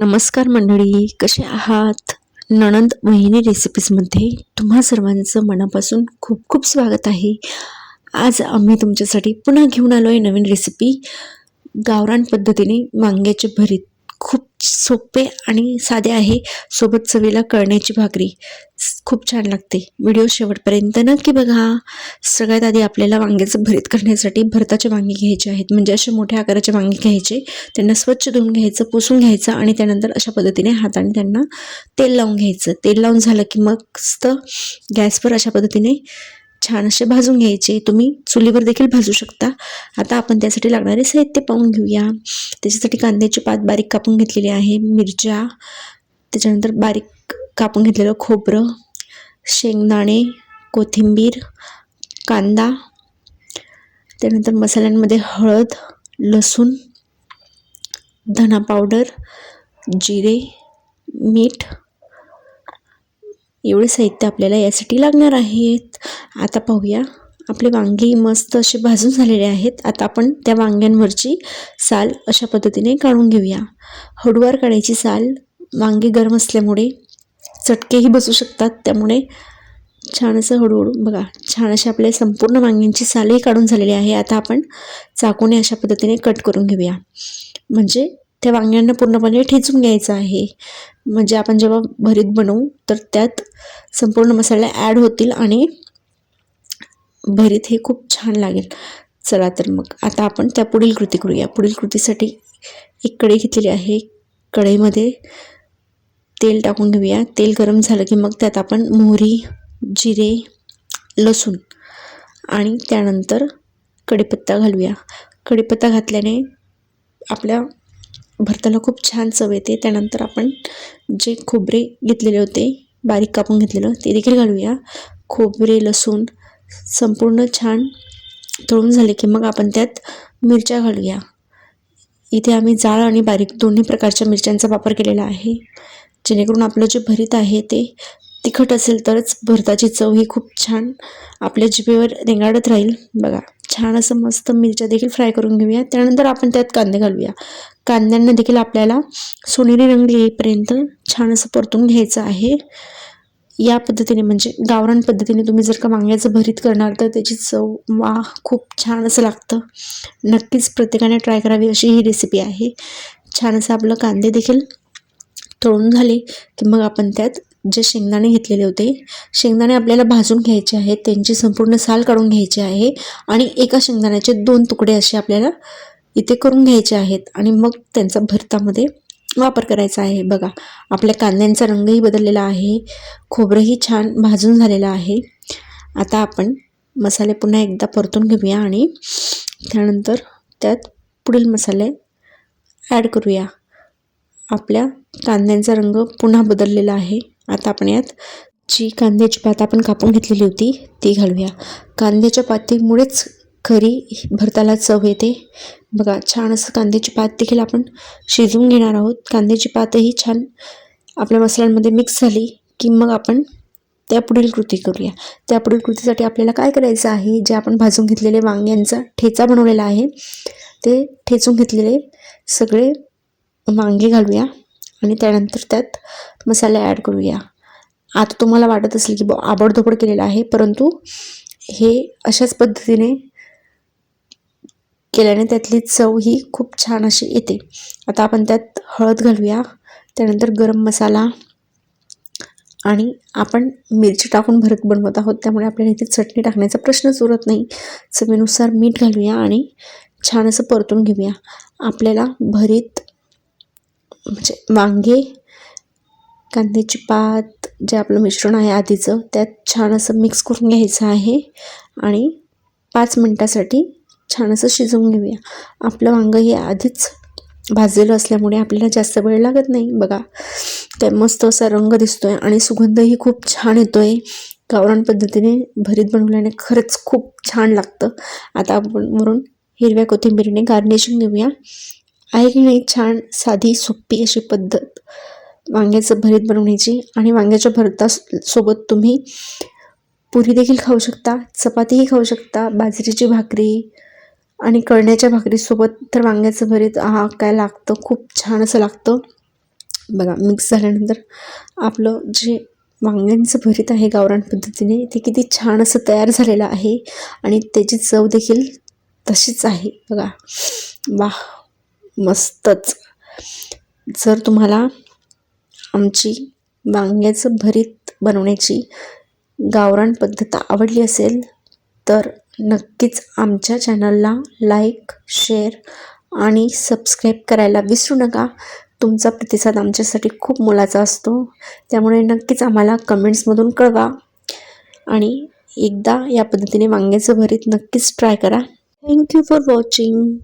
नमस्कार मंडळी कसे आहात? नणंद वहिनी रेसिपीजमध्ये तुम्हा सर्वांचं मनापासून खूप खूप स्वागत आहे. आज आम्ही तुमच्यासाठी पुन्हा घेऊन आलो आहे नवीन रेसिपी गावरान पद्धतीने वांग्याचे भरीत. सोपे आणि साधे आहे सोबत चवीला कळण्याची भाकरी. खूप छान लागते. व्हिडिओ शेवटपर्यंत नक्की बघा. सगळ्यात आधी आपल्याला वांग्याचं भरीत करण्यासाठी भरताचे वांगे घ्यायचे आहेत. म्हणजे असे मोठ्या आकाराचे वांगे घ्यायचे. त्यांना स्वच्छ धुवून घ्यायचं पुसून घ्यायचं आणि त्यानंतर अशा पद्धतीने हाताने त्यांना तेल लावून घ्यायचं. तेल लावून झालं की मग मस्त गॅसवर अशा पद्धतीने छान असे भाजून घ्यायचे. तुम्ही चुलीवर देखील भाजू शकता. आता आपण त्यासाठी लागणारे साहित्य पाहून घेऊया. त्याच्यासाठी कांद्याची पात बारीक कापून घेतलेली आहे. मिरच्या त्याच्यानंतर बारीक कापून घेतलेलं खोबरं शेंगदाणे कोथिंबीर कांदा त्यानंतर मसाल्यांमध्ये हळद लसूण धना पावडर जिरे मीठ एवढे साहित्य आपल्याला यासाठी लागणार आहेत. आता पाहूया. आपले वांगी मस्त असे भाजून झालेले आहेत. आता आपण त्या वांग्यांवरची साल अशा पद्धतीने काढून घेऊया. हळूवार काढायची साल वांगी गरम असल्यामुळे चटकेही बसू शकतात. त्यामुळे छान असं हळूहळू बघा छान अशा आपल्या संपूर्ण वांग्यांची सालही काढून झालेली आहे. आता आपण चाकूने अशा पद्धतीने कट करून घेऊया. म्हणजे त्या वांग्यांना पूर्णपणे ठेचून घ्यायचं आहे. म्हणजे आपण जेव्हा भरीत बनवू तर त्यात संपूर्ण मसाले ॲड होतील आणि भरीत हे खूप छान लागेल. चला तर मग आता आपण त्या पुढील कृती करूया. पुढील कृतीसाठी एक कढई घेतलेली आहे. कढईमध्ये तेल टाकून घेऊया. तेल गरम झालं की मग त्यात आपण मोहरी जिरे लसूण आणि त्यानंतर कढीपत्ता घालूया. कढीपत्ता घातल्याने आपल्या भरताला खूप छान चव येते. त्यानंतर आपण जे खोबरे घेतलेले होते बारीक कापून घेतलेलं ते देखील घालूया. खोबरे लसूण संपूर्ण छान तळून झाले की मग आपण त्यात मिरच्या घालूया. इथे आम्ही जाळ आणि बारीक दोन्ही प्रकारच्या मिरच्यांचा वापर केलेला आहे. जेणेकरून आपलं जे भरीत आहे ते तिखट असेल तरच भरताची चव ही खूप छान आपल्या जिभेवर रेंगाळत राहील. बघा. छान असं मस्त मिरच्या देखील फ्राय करून घेऊया. त्यानंतर आपण त्यात कांदे घालूया. कांद्यांना देखील आपल्याला सोनेरी रंग येईपर्यंत छान असं परतून घ्यायचं आहे. या पद्धतीने म्हणजे गावरान पद्धतीने तुम्ही जर का वांग्याचं भरीत करणार तर त्याची चव वा खूप छान असं लागतं. नक्कीच प्रत्येकाने ट्राय करावी अशी ही रेसिपी आहे. छान असं आपलं कांदे देखील तळून झाले की मग आपण त्यात जे शेंगदाणे घेतलेले होते शेंगदाणे आपल्याला भाजून घ्यायचे आहेत त्यांची संपूर्ण साल काढून घ्यायची आहे आणि एका शेंगदाण्याचे दोन तुकडे असे आपल्याला इथे करून घ्यायचे आहेत आणि मग त्यांचा भरतामध्ये वापर करायचा आहे. बघा आपल्या कांद्यांचा रंगही बदललेला आहे खोबरंही छान भाजून झालेलं आहे. आता आपण मसाले पुन्हा एकदा परतून घेऊया आणि त्यानंतर त्यात पुढील मसाले ॲड करूया. आपल्या कांद्यांचा रंग पुन्हा बदललेला आहे. आता आपण यात जी कांद्याची पात आपण कापून घेतलेली होती ती घालूया. कांद्याच्या पातीमुळेच खरी भरताला चव येते. बघा छान असं कांद्याची पात देखील आपण शिजवून घेणार आहोत. कांद्याची पातही छान आपल्या मसाल्यांमध्ये मिक्स झाली की मग आपण त्या पुढील कृती करूया. त्या पुढील कृतीसाठी आपल्याला काय करायचं आहे? जे आपण भाजून घेतलेले वांग्यांचा ठेचा बनवलेला आहे ते ठेचून घेतलेले सगळे वांगे घालूया आणि त्यानंतर त्यात मसाले ॲड करूया. आता तुम्हाला वाटत असेल की आबडधोबड केलेलं आहे परंतु हे अशाच पद्धतीने केल्याने त्यातली चव ही खूप छान अशी येते. आता आपण त्यात हळद घालूया त्यानंतर गरम मसाला आणि आपण मिरची टाकून भरत बनवत आहोत त्यामुळे आपल्याला इथे चटणी टाकण्याचा प्रश्नच उरत नाही. चवीनुसार मीठ घालूया आणि छान असं परतून घेऊया. आपल्याला भरीत म्हणजे वांगे कांद्याची पात जे आपलं मिश्रण आहे आधीचं त्यात छान असं मिक्स करून घ्यायचं आहे. आणि पाच मिनटासाठी छान असं शिजवून घेऊया. आपलं वांगं हे आधीच भाजलेलं असल्यामुळे आपल्याला जास्त वेळ लागत नाही. बघा त्या मस्त असा रंग दिसतो आहे आणि सुगंधही खूप छान येतो आहे गावरान पद्धतीने भरीत बनवल्याने खरंच खूप छान लागतं. आता आपण वरून हिरव्या कोथिंबीरीने गार्निशिंग देऊया आहे की नाही छान साधी सोपी अशी पद्धत वांग्याचं भरीत बनवण्याची आणि वांग्याच्या भरतासोबत तुम्ही पुरी देखील खाऊ शकता चपातीही खाऊ शकता बाजरीची भाकरी आणि कळण्याच्या भाकरीसोबत तर वांग्याचं भरीत हा काय लागतं? खूप छान असं लागतं. बघा मिक्स झाल्यानंतर आपलं जे वांग्यांचं भरीत आहे गावरान पद्धतीने ते किती छान असं तयार झालेलं आहे आणि त्याची चव देखील तशीच आहे. बघा. वाह! मस्तच. जर तुम्हाला आमची वांग्याचं भरीत बनवण्याची गावरान पद्धत आवडली असेल तर नक्कीच आमच्या चॅनलला लाईक शेअर आणि सबस्क्राईब करायला विसरू नका. तुमचा प्रतिसाद आमच्यासाठी खूप मोलाचा असतो. त्यामुळे नक्कीच आम्हाला कमेंट्समधून कळवा. आणि एकदा या पद्धतीने वांग्याचं भरीत नक्कीच ट्राय करा. Thank you for watching